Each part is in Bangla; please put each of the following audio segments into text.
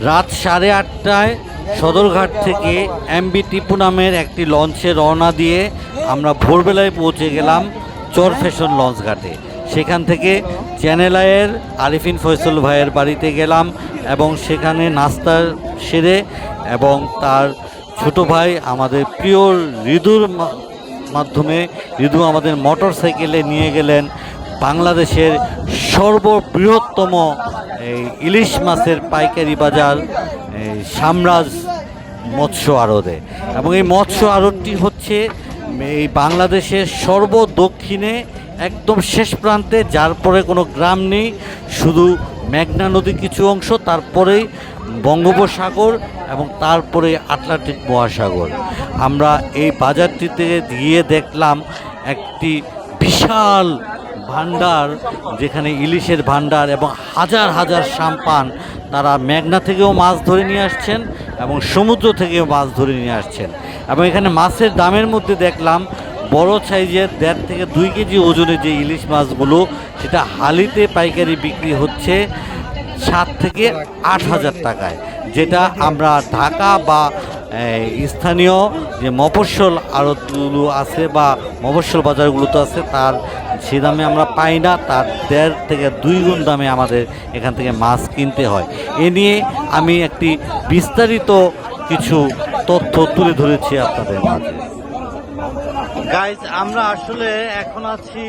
রাত সাড়ে আটটায় সদরঘাট থেকে এমবি টিপু নামের একটি লঞ্চে রওনা দিয়ে আমরা ভোরবেলায় পৌঁছে গেলাম চর ফ্যাশন লঞ্চ ঘাটে। সেখান থেকে চ্যানেল আয়ের আরিফিন ফয়সল ভাইয়ের বাড়িতে গেলাম এবং সেখানে নাস্তা সেরে এবং তার ছোট ভাই আমাদের প্রিয় ঋদুর মাধ্যমে ঋদু আমাদের মোটর সাইকেলে নিয়ে গেলেন বাংলাদেশের সর্ববৃহত্তম এই ইলিশ মাছের পাইকারি বাজার সামরাজ মৎস্য আড়তে এবং এই মৎস্য আড়তটি হচ্ছে এই বাংলাদেশের সর্বদক্ষিণে একদম শেষ প্রান্তে, যার পরে কোনো গ্রাম নেই, শুধু মেঘনা নদী কিছু অংশ, তারপরেই বঙ্গোপসাগর এবং তারপরে আটলান্টিক মহাসাগর। আমরা এই বাজারটিতে গিয়ে দেখলাম একটি বিশাল ভান্ডার যেখানে ইলিশের ভান্ডার এবং হাজার হাজার সাম্পান তারা মেঘনা থেকেও মাছ ধরে নিয়ে আসছেন এবং সমুদ্র থেকেও মাছ ধরে নিয়ে আসছেন। এবং এখানে মাছের দামের মধ্যে দেখলাম, বড় সাইজের দেড় থেকে দুই কেজি ওজনের যে ইলিশ মাছগুলো, সেটা হালিতে পাইকারি বিক্রি হচ্ছে সাত থেকে আট হাজার টাকায়, যেটা আমরা ঢাকা বা স্থানীয় যে মফস্বল আড়তগুলো আছে বা মফস্বল বাজারগুলোতে আছে, তার সে দামে আমরা পাই না, তার দেড় থেকে দুই গুণ দামে আমাদের এখান থেকে মাছ কিনতে হয়। এ নিয়ে আমি একটি বিস্তারিত কিছু তথ্য তুলে ধরেছি আপনাদের মাঝে। গাইজ আমরা আসলে এখন আছি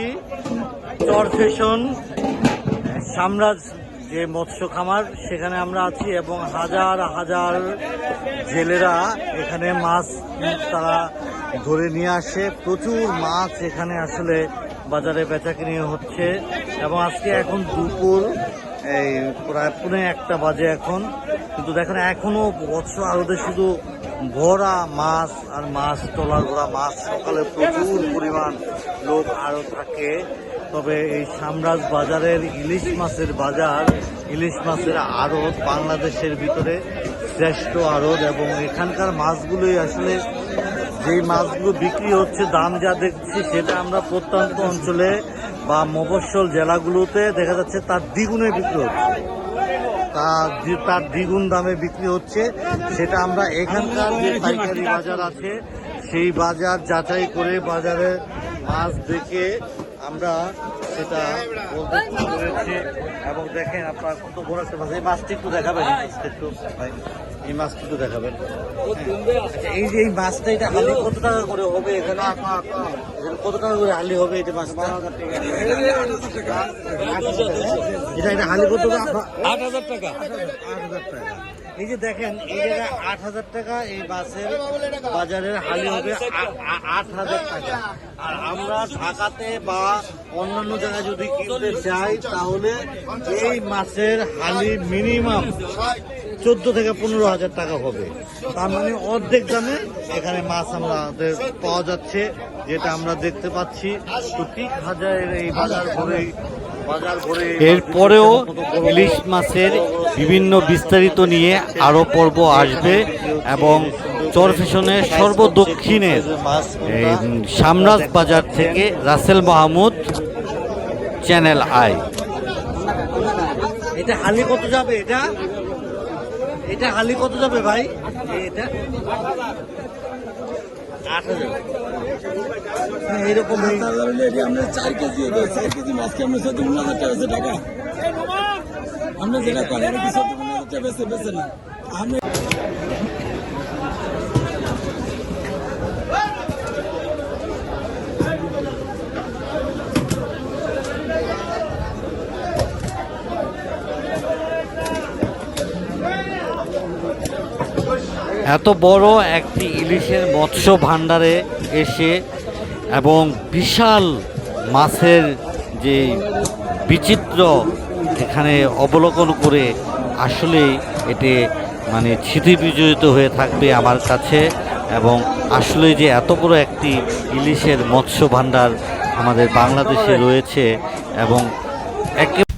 চর ফ্যাশন সাম্রাজ যে মৎস্য খামার, সেখানে আমরা আছি এবং হাজার হাজার জেলেরা এখানে মাছ তারা ধরে নিয়ে আসে। প্রচুর মাছ এখানে আসলে বাজারে বেচা কিনে হচ্ছে এবং আজকে এখন দুপুর, এই প্রায় পুনে একটা বাজে এখন। কিন্তু দেখেন, এখনও মৎস্য আরদে শুধু ভরা মাছ আর মাছ তোলার ভরা মাছ, সকালে প্রচুর পরিমাণ লোক আরও থাকে। তবে এই সামরাজ বাজারের ইলিশ মাছের বাজার, ইলিশ মাছের আড়ত বাংলাদেশের ভিতরে শ্রেষ্ঠ আড়ত এবং এখানকার মাছগুলোই আসলে যেই মাছগুলো বিক্রি হচ্ছে, দাম যা দেখছি সেটা আমরা প্রত্যন্ত অঞ্চলে বা মফস্বল জেলাগুলোতে দেখা যাচ্ছে তার দ্বিগুণে বিক্রি হচ্ছে। তার দ্বিগুণ দামে বিক্রি হচ্ছে। সেটা আমরা এখানকার যে পাইকারি বাজার আছে, সেই বাজার যাচাই করে বাজারে মাছ দেখে আমরা সেটা বলতে পেরেছি। এবং দেখেন আপনার কত বড় একটা মাছ। এই মাছটি একটু দেখাবেন একটু ভাই এই মাছটি একটু দেখাবেন। আচ্ছা, এই যে এই মাছটা এটা হালি কত টাকা করে হবে এখানে? এখানে কত টাকা করে হালি হবে এটা মাছটা? এটা এটা হালি কত টাকা? আট হাজার টাকা। আট হাজার টাকা। এই যে দেখেন, এই জায়গায় আট হাজার টাকা এই মাছের বাজারের হালি হবে আট হাজার টাকা। আর আমরা ঢাকাতে বা অন্যান্য জায়গায় যদি কিনতে চাই তাহলে এই মাছের হালি মিনিমাম চোদ্দ থেকে পনেরো হাজার টাকা হবে। তার মানে অর্ধেক দামে এখানে মাছ আমাদের পাওয়া যাচ্ছে, যেটা আমরা দেখতে পাচ্ছি। তো ঠিক হাজারের এই বাজার ভরে এরপরেও ইলিশ মাছের বিভিন্ন বিস্তারিত নিয়ে আরও পর্ব আসবে এবং চরফেশনের সর্বদক্ষিণের সামরাজ বাজার থেকে রাসেল মাহমুদ, চ্যানেল আই। এটা হালি কত যাবে? এটা? এটা হালি কত যাবে ভাই? এটা? এরকম আমরা চার কেজি চার কেজি মাছকে আমরা চোদ্দ পনেরো হাজার টাকা টাকা? আমরা যেটা করি আমরা কি চোদ্দ পনেরো হাজার টাকা বেচে বেচে না। আমরা এত বড় একটি ইলিশের মৎস্য ভাণ্ডারে এসে এবং বিশাল মাছের যে বিচিত্র এখানে অবলোকন করে আসলেই এটি মানে স্মৃতি বিজড়িত হয়ে থাকবে আমার কাছে এবং আসলে যে এত বড় একটি ইলিশের মৎস্য ভাণ্ডার আমাদের বাংলাদেশে রয়েছে এবং একে